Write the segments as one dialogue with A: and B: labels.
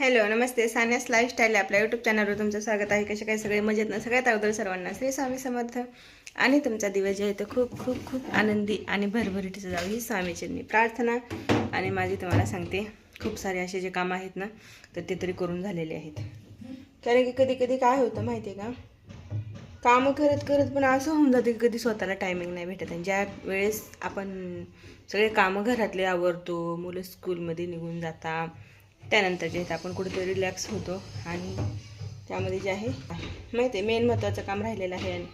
A: Hello नमस्ते. सान्यास lifestyle आपल्या यूट्यूब चॅनलवर तुमचं स्वागत आहे. कसे काय सगळे? मजेत ना? सगळ्यात अगोदर सर्वांना श्री स्वामी समर्थ. आणि तुमचा दिवस जे आहे तो खूप खूप खूप आनंदी आणि भरभरीटीचं जाऊ ही मी प्रार्थना. आणि माझी तुम्हाला सांगते खूप सारे असे जे कामं आहेत ना तर ते तरी करून झालेले आहेत. कारण की कधी कधी काय होतं माहिती आहे का? कामं करत करत पण असं होऊन जातं की कधी स्वतःला टायमिंग नाही भेटत. आणि ज्या वेळेस आपण सगळे कामं घरातले आवरतो मुलं स्कूलमध्ये निघून जाता त्यानंतर जे आहे आपण कुठेतरी रिलॅक्स होतो आणि त्यामध्ये जे आहे माहिती आहे मेन महत्त्वाचं काम राहिलेलं आहे आणि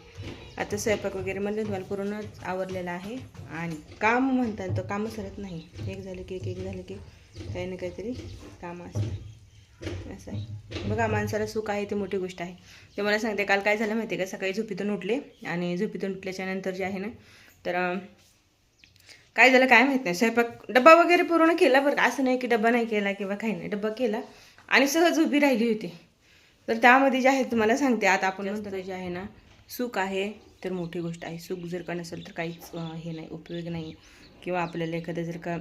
A: आता स्वयंपाक वगैरे म्हणजे तुम्हाला पूर्णच आवरलेलं आहे आणि काम म्हणतात तर कामं सरत नाही. एक झालं की एक एक झालं की काही ना काहीतरी कामं असतात असं आहे. बघा माणसाला सुख आहे ती मोठी गोष्ट आहे. ते मला सांगते काल काय झालं माहिती आहे का? सकाळी झोपीतून उठले आणि झोपीतून उठल्याच्या नंतर जे आहे ना तर काय झालं काय माहीत नाही. स्वयंपाक डब्बा वगैरे पूर्ण केला बरं का. असं नाही की डब्बा नाही केला किंवा काही नाही. डब्बा केला आणि सहज उभी राहिली होती. तर त्यामध्ये जे आहे तुम्हाला सांगते. आता आपण म्हणतो जे आहे ना सुख आहे तर मोठी गोष्ट आहे. सुख जर का नसेल तर काहीच हे नाही उपयोग नाही. किंवा आपल्याला एखादं जर का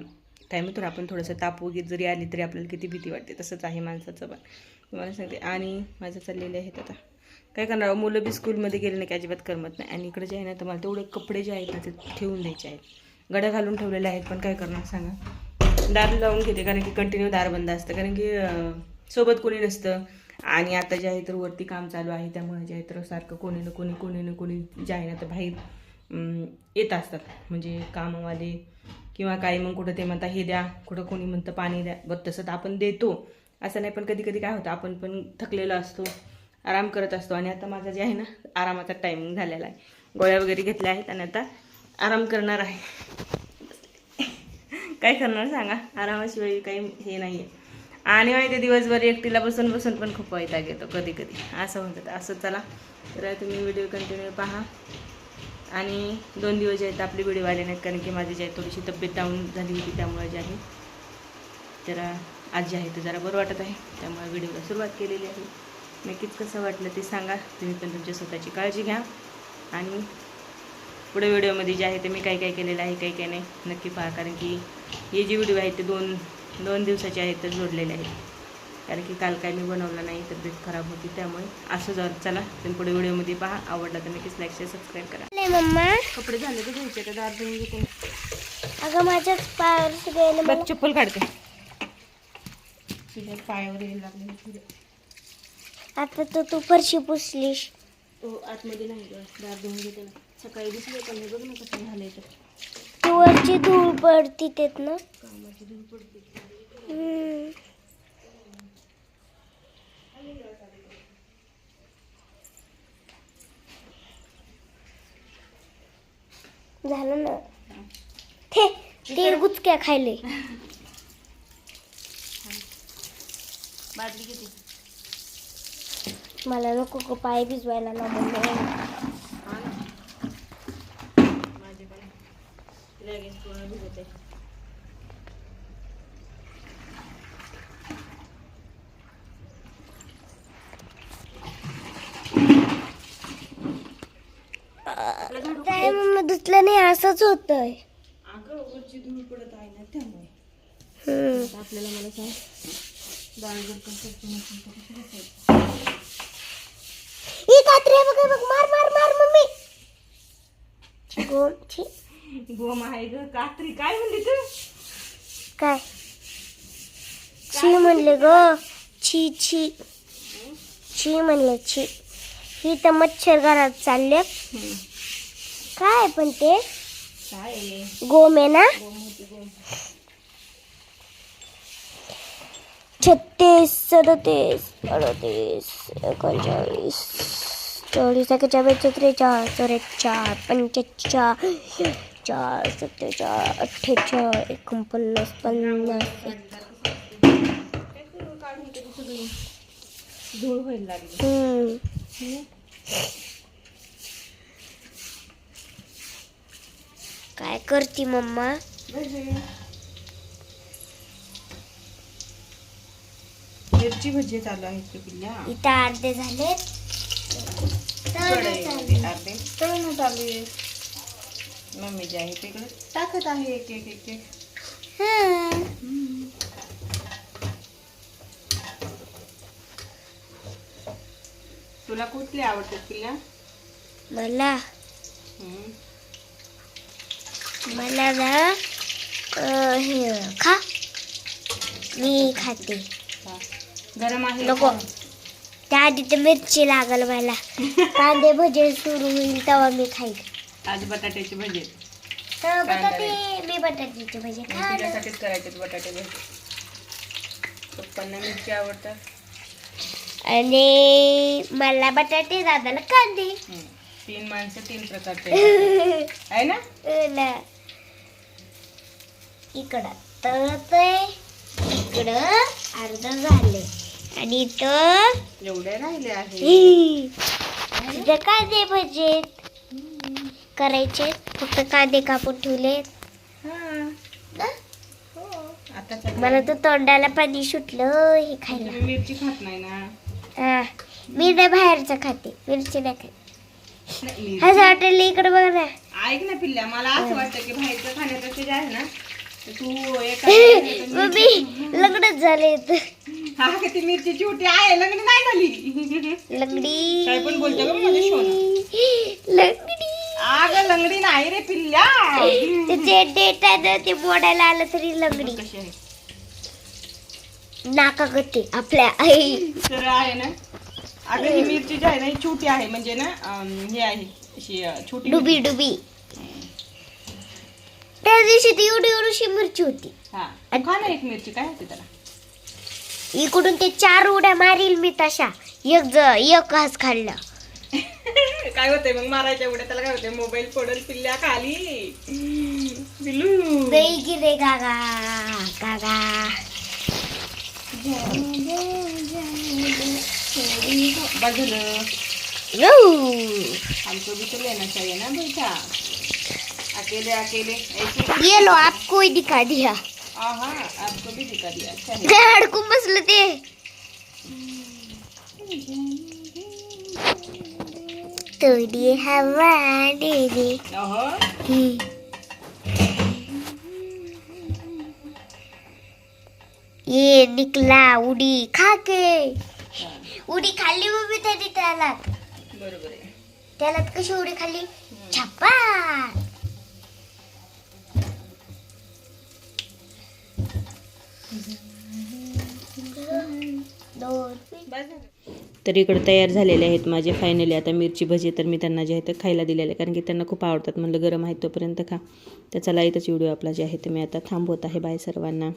A: काय म्हणतो आपण थोडंसं ताप वगैरे जरी आली तरी आपल्याला किती भीती वाटते. तसंच आहे माणसाचं पण. तुम्हाला सांगते. आणि माझं चाललेले आहेत आता. काय करणार मुलं बी स्कूलमध्ये गेले नाही की अजिबात करमत नाही. आणि इकडे जे आहे ना तर मला तेवढे कपडे जे आहेत ना ते ठेवून द्यायचे आहेत. गड्या घालून ठेवलेल्या आहेत पण काय करणार सांगा. दार लावून घेते कारण की कंटिन्यू दार बंद असतं कारण की सोबत कोणी नसतं. आणि आता जे आहे तर वरती काम चालू आहे त्यामुळे जे आहे तर सारखं कोणी ना कोणी कोणी ना कोणी जे आहे ना तर बाहेर येत असतात. म्हणजे कामवाले किंवा काही मग कुठं ते म्हणता हे द्या कुठं कोणी म्हणतं पाणी द्या. बरं तसं तर आपण देतो. असं नाही पण कधी कधी काय होतं आपण पण थकलेलो असतो आराम करत असतो. आणि आता माझा जे आहे ना आरामाचा टायमिंग झालेला आहे. गोळ्या वगैरे घेतल्या आहेत आणि आता आराम करणार आहे. काय करणार सांगा. आरामाशिवाय काही हे नाही आहे आणि माहिती आहे, दिवसभर एकटीला बसून बसून पण खूप वैताग येतो कधी कधी. असं म्हणतात. असं चला. तर तुम्ही व्हिडिओ कंटिन्यू पहा. आणि दोन दिवस जे आहेत आपले व्हिडिओ आले नाहीत कारण की माझी जी आहे थोडीशी तब्येत डाऊन झाली होती त्यामुळे जे आहे तर आज जे आहे ते जरा बरं वाटत आहे. त्यामुळे व्हिडिओला सुरुवात केलेली आहे. नक्कीच कसं वाटलं ते सांगा. तुम्ही पण तुमच्या स्वतःची काळजी घ्या. आणि पुढे व्हिडिओमध्ये जे आहे ते मी काय काय केलेलं आहे काही काही नाही नक्की पहा. कारण की हे जे व्हिडिओ आहेत ते दोन दोन दिवसाचे आहेत तर जोडलेले आहेत. कारण की काल काय मी बनवलं नाही तब्येत खराब होती त्यामुळे. असं जर चला तुम्ही पुढे व्हिडिओमध्ये पहा. आवडला तर नक्कीच लाईक शेअर सबस्क्राईब करा.
B: नाही मम्मा.
A: कपडे झाले तर घ्यायचे तर दार धुवून घेते
B: अगं माझ्याच पायावर
A: बघ चप्पल काढते. तुझ्या पायावर यायला लागले
B: आता तर तू फरशी पुसलीस.
A: तो आतमध्ये नाही दार धुवून घेते ना. सकाळी दिसले पण नाही बघ ना कसं झालंय तर
B: तू. वरची धूळ पडती तेत ना.
A: कामाची धूळ पडते.
B: हम्म. झालं ना. थे ते गुचक्या खायले.
A: बादली
B: मला नको ग पाय भिजवायला ना मम्मी
A: माझे पण पूर्ण भिजत आहे
B: काय मम्मी धुतलं नाही असंच होतंय
A: अगं वरची धूळ पडत आहे ना त्यामुळे
B: हम्म.
A: आता आपल्याला मला सांग डाळ जर का स्वच्छ नसेल तर कसं बसायचं?
B: ही कात्री आहे बघ बघ मार मार मार मम्मी छी.
A: गोम आहे ग कात्री. काय म्हणली तू?
B: काय? छी म्हणले ग. छी छी छी म्हणले छी ही तर मच्छर घरात चालले. काय पण ते?
A: काय आहे?
B: गोम आहे ना?
A: गोम होती गोम.
B: छत्तीस सदतीस अडतीस एकोणचाळीस चोवीस एकेचाळीस त्रेचाळीस चौरेचाळ पंचेचाळ चार सत्तेचाळ अठ्ठेचाळ एकोणपन्नास पन्नास
A: काय धूळ व्हायला लागली
B: करती मम्मा.
A: मिरची भजी चालू आहेत का पिल्ल्या?
B: इथं अर्धे झाले
A: अर्धे. चालू आहे. मम्मी जे आहे ते टाकत आहे एक एक एक एक. तुला कुठली आवडतात तिला?
B: मला. मला ना हे खा. मी खाते.
A: गरम आहे
B: नको. त्या आधी तर मिरची लागल मला. कांदे भजे सुरू होईल तेव्हा मी खाईल.
A: आज बटाट्याची भजी.
B: तर बटाटे मी बटाट्याचे भजे
A: मग
B: खाणार.
A: तुझ्यासाठीच करायचे बटाटे भजी. पप्पांना मिरची आवडतात.
B: आणि मला बटाटे दादाला कांदे.
A: हम्म. तीन माणसं तीन प्रकारचे आहेत. आहे ना?
B: ना. इकडं तर ते इकडं अर्ध झाले आणि इथं
A: एवढे राहिले आहे.
B: कांदे भजे करायचे. फक्त कांदे कापून ठेवले
A: हा.
B: मला तर तोंडाला पाणी सुटलं हे खायला.
A: तुम्ही मिरची खात नाही ना.
B: हा. मी नाही बाहेरचं खाते मिरची नाही खाते. असं वाटलं इकडे बघ ना.
A: ऐक ना पिल्ल्या मला असं वाटतं की बाहेरचं खाण्यापेक्षा जे आहे ना तू एका
B: मम्मी लग्नच झाले.
A: हा मिरची छोटी आहे लग्न नाही झाली.
B: लंगडी
A: काय पण बोलतो गं माझं सोनं.
B: लंगडी
A: नाही रे पिल्ल्या.
B: त्याचे डेट आहे ना ते मोडायला आलं तरी लंगडी.
A: कशी आहे?
B: नाका गते आपल्या आई.
A: तर आहे ना. अगं ही मिरची जी आहे ना ही छोटी आहे म्हणजे ना अं, हे आहे अशी अं, छोटी
B: डुबी डुबी. त्या दिवशी ती एवढी एवढीशी मिरची होती.
A: हा. तू खा ना एक मिरची काय होते त्याला?
B: इकडून ते चार उड्या मारील मी तशा. एक ज एक घास खाल्ला.
A: काय होतंय मग मारायच्या एवढ्या त्याला काय होतंय? मोबाईल पडल पिल्ल्या खाली. पिल्लू
B: गई गिरे गागा गागा.
A: हमको भी तो लेना चाहिए ना बेटा अकेले अकेले. ऐसे
B: ये लो आपको ही दिखा दिया.
A: आहा आपको भी दिखा दिया. अच्छा. है
B: बसलं ते. थोडी हवा दे दे
A: अहो
B: ये निकला उडी खा के उडी खाल्ली मम्मी त्याने त्याला
A: बरोबर आहे
B: त्याला कशी उडी खाल्ली छप्पा दोन
A: तर इकडं तयार झालेले आहेत माझे फायनली आता मिरची भजी तर मी त्यांना जे आहे ते खायला दिलेले आहे कारण की त्यांना खूप आवडतात. म्हणलं गरम आहे तोपर्यंत खा. तर चला इथंच व्हिडिओ आपला जे आहे ते मी आता थांबवत आहे बाय सर्वांना.